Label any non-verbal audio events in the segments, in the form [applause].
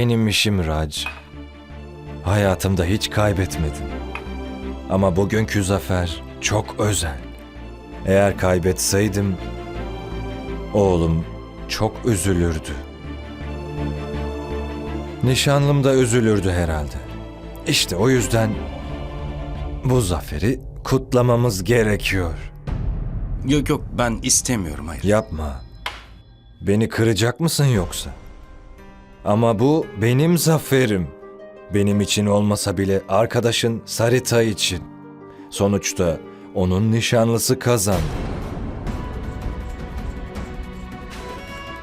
Benim işim Raj. Hayatımda hiç kaybetmedim. Ama bugünkü zafer çok özel. Eğer kaybetseydim oğlum çok üzülürdü. Nişanlım da üzülürdü herhalde. İşte o yüzden bu zaferi kutlamamız gerekiyor. Yok yok ben istemiyorum hayır. Yapma. Beni kıracak mısın yoksa? Ama bu benim zaferim. Benim için olmasa bile arkadaşın Sarita için. Sonuçta onun nişanlısı kazandı.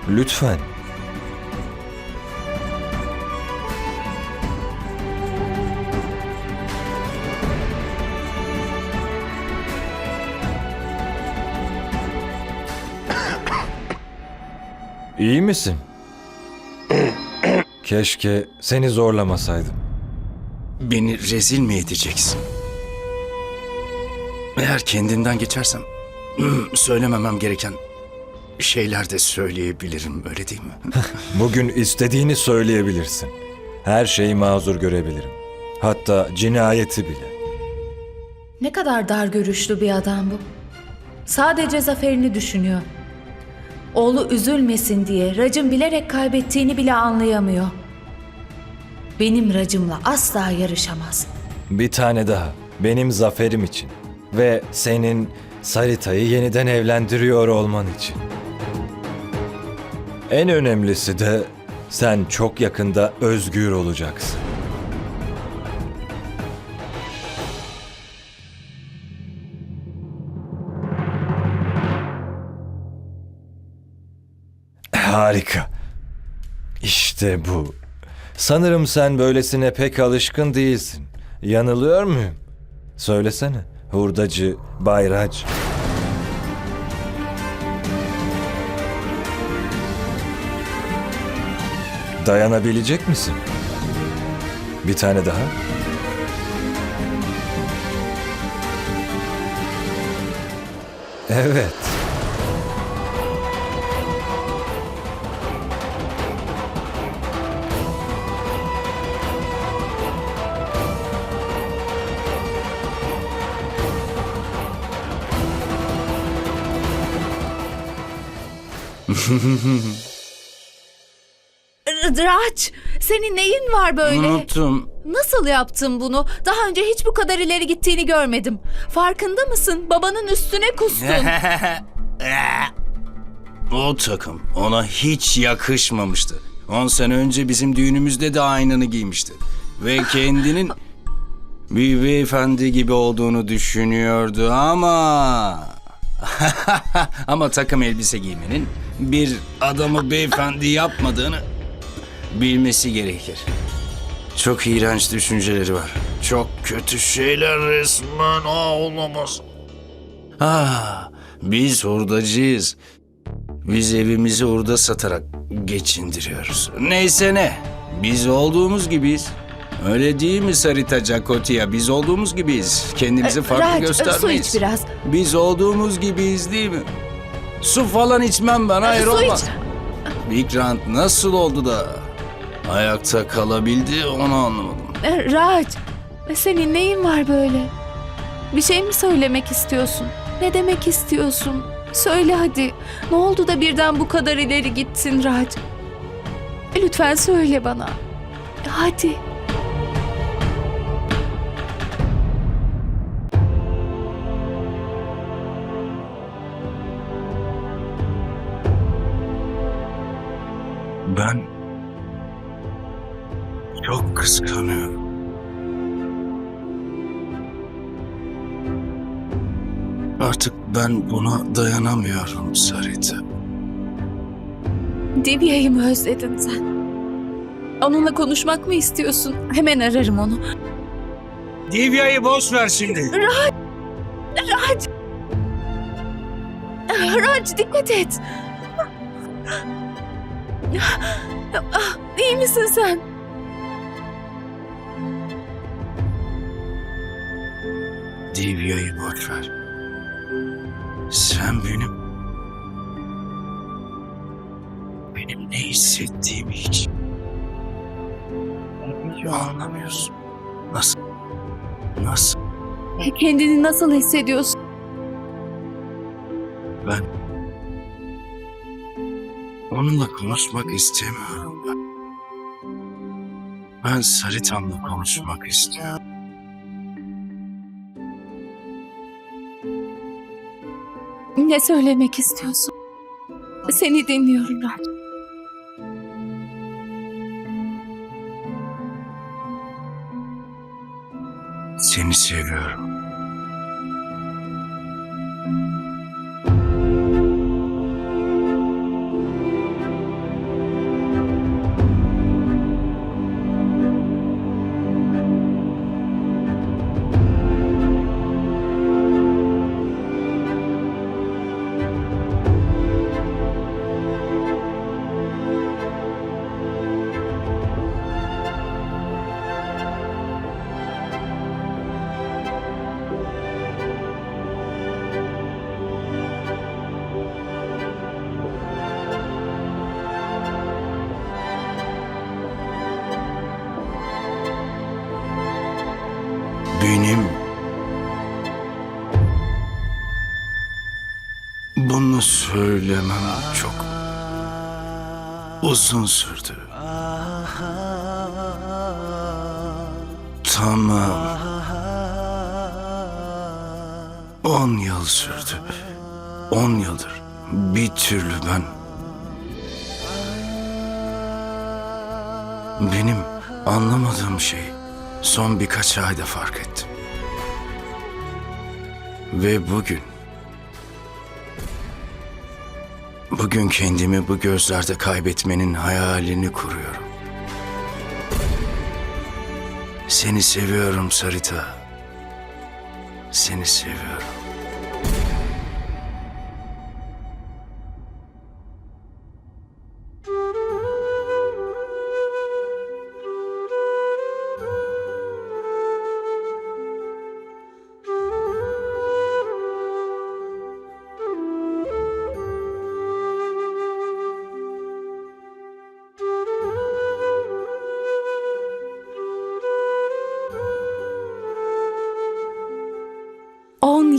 Lütfen. İyi misin? Keşke seni zorlamasaydım. Beni rezil mi edeceksin? Eğer kendinden geçersem [clears throat] söylememem gereken şeyler de söyleyebilirim öyle değil mi? [laughs] Bugün istediğini söyleyebilirsin. Her şeyi mazur görebilirim. Hatta cinayeti bile. Ne kadar dar görüşlü bir adam bu. Sadece zaferini düşünüyor. Oğlu üzülmesin diye Rac'ın bilerek kaybettiğini bile anlayamıyor. Benim Rac'ımla asla yarışamaz. Bir tane daha. Benim zaferim için. Ve senin Sarita'yı yeniden evlendiriyor olman için. En önemlisi de sen çok yakında özgür olacaksın. Harika. İşte bu. Sanırım sen böylesine pek alışkın değilsin. Yanılıyor muyum? Söylesene. Hurdacı Bayraç. Dayanabilecek misin? Bir tane daha. Evet. Raç, senin neyin var böyle? Unuttum. Nasıl yaptın bunu? Daha önce hiç bu kadar ileri gittiğini görmedim. Farkında mısın? Babanın üstüne kustun. [laughs] o takım ona hiç yakışmamıştı. 10 sene önce bizim düğünümüzde de aynını giymişti. Ve [laughs] kendinin bir beyefendi gibi olduğunu düşünüyordu ama... [laughs] ama takım elbise giymenin bir adamı beyefendi yapmadığını bilmesi gerekir. Çok iğrenç düşünceleri var. Çok kötü şeyler resmen. Aa, olamaz. Ah, biz hurdacıyız. Biz evimizi hurda satarak geçindiriyoruz. Neyse ne. Biz olduğumuz gibiyiz. Öyle değil mi Sarita Cakotia? Biz olduğumuz gibiyiz. Kendimizi farklı Raç, göstermeyiz. su iç biraz. Biz olduğumuz gibiyiz değil mi? Su falan içmem ben. Hayır Su olmaz. iç. Big Rant nasıl oldu da ayakta kalabildi onu anlamadım. E, Raç, senin neyin var böyle? Bir şey mi söylemek istiyorsun? Ne demek istiyorsun? Söyle hadi. Ne oldu da birden bu kadar ileri gittin Raç? Lütfen söyle bana. Hadi. Ben çok kıskanıyorum. Artık ben buna dayanamıyorum Sarita. Divya'yı mı özledin sen? Onunla konuşmak mı istiyorsun? Hemen ararım onu. Divya'yı boş ver şimdi. Raç! Raç dikkat et. Ah, [gasps] İyi misin sen? Divya'yı boş ver. Sen benim... Benim ne hissettiğimi hiç Anlamıyorsun. Nasıl? Nasıl? Kendini nasıl hissediyorsun? Ben onunla konuşmak istemiyorum ben. Ben Sarita'mla konuşmak istiyorum. Ne söylemek istiyorsun? Seni dinliyorum Raj. Seni seviyorum. Benim bunu söylemem çok uzun sürdü. Tamam. On yıl sürdü. On yıldır bir türlü ben benim anlamadığım şey son birkaç ayda fark ettim. Ve bugün bugün kendimi bu gözlerde kaybetmenin hayalini kuruyorum. Seni seviyorum Sarita. Seni seviyorum.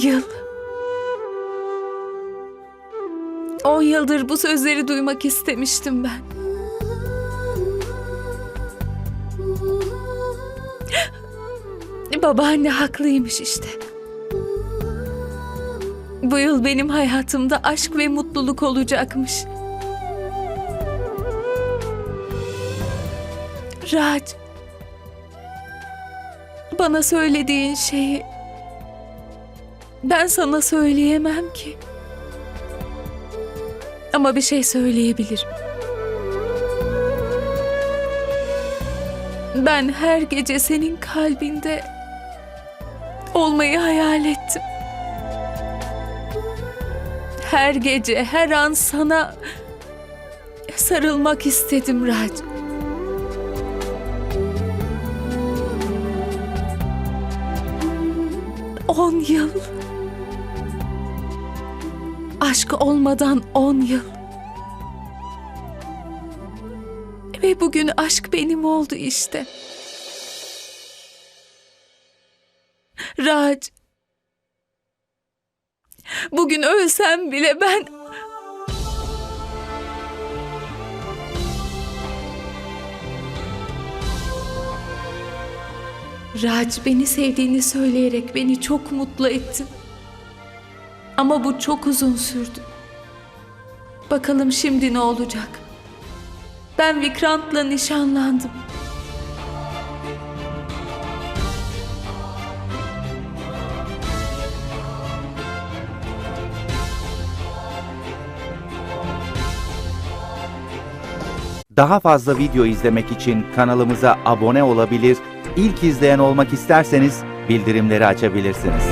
Yıl. On yıldır bu sözleri duymak istemiştim ben. Babaanne haklıymış işte. Bu yıl benim hayatımda aşk ve mutluluk olacakmış. Raj, bana söylediğin şeyi ben sana söyleyemem ki. Ama bir şey söyleyebilirim. Ben her gece senin kalbinde olmayı hayal ettim. Her gece, her an sana sarılmak istedim Raj. On yıl. Aşk olmadan on yıl. Ve bugün aşk benim oldu işte. Raj. Bugün ölsem bile ben... Raj beni sevdiğini söyleyerek beni çok mutlu ettin. Ama bu çok uzun sürdü. Bakalım şimdi ne olacak? Ben Vikrant'la nişanlandım. Daha fazla video izlemek için kanalımıza abone olabilir, ilk izleyen olmak isterseniz bildirimleri açabilirsiniz.